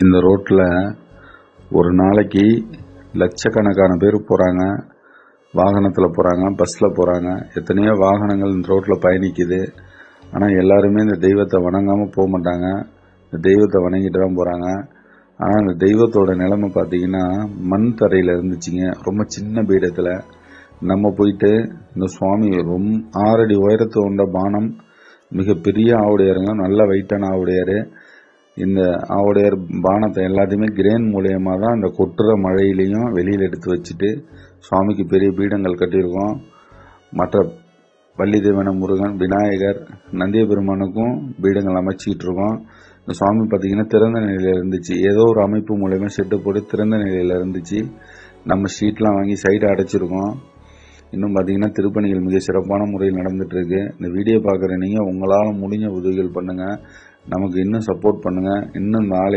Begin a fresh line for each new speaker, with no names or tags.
இந்த ரோட்டில் ஒரு நாளைக்கு லட்சக்கணக்கான பேர் போகிறாங்க வாகனத்தில் போகிறாங்க பஸ்ஸில் போகிறாங்க எத்தனையோ வாகனங்கள் இந்த ரோட்டில் பயணிக்குது. ஆனால் எல்லாருமே இந்த தெய்வத்தை வணங்காமல் போக மாட்டாங்க. இந்த தெய்வத்தை வணங்கிட்டு தான் போகிறாங்க ஆனால் இந்த தெய்வத்தோட நிலைமை பார்த்தீங்கன்னா மண் தரையில் இருந்துச்சுங்க. ரொம்ப சின்ன பீடத்தில். நம்ம போயிட்டு இந்த சுவாமி ரொம்ப ஆறடி உயரத்து உண்ட பானம் மிகப்பெரிய ஆவுடையாருங்க. நல்ல வெயிட்டான ஆவுடையார். இந்த ஆவுடையார் பானத்தை எல்லாத்தையுமே கிரேன் மூலியமாக தான் அந்த கொட்டுற மழையிலையும் வெளியில் எடுத்து வச்சுட்டு சுவாமிக்கு பெரிய பீடங்கள் கட்டியிருக்கோம். மற்ற வள்ளி தேவன முருகன் விநாயகர் நந்திய பெருமானுக்கும் பீடங்கள் அமைச்சிக்கிட்டு இருக்கோம் இந்த சுவாமி பார்த்தீங்கன்னா திறந்த நிலையில் இருந்துச்சு. ஏதோ ஒரு அமைப்பு மூலயமா செட்டு போட்டு திறந்த நிலையில் இருந்துச்சு. நம்ம ஷீட்லாம் வாங்கி சைடை அடைச்சிருக்கோம். இன்னும் பார்த்தீங்கன்னா திருப்பணிகள் மிக சிறப்பான முறையில் நடந்துகிட்ருக்கு இந்த வீடியோ பார்க்குற நீங்கள் உங்களால் முடிஞ்ச உதவிகள் பண்ணுங்கள் நமக்கு இன்னும் சப்போர்ட் பண்ணுங்கள் இன்னும் நாளை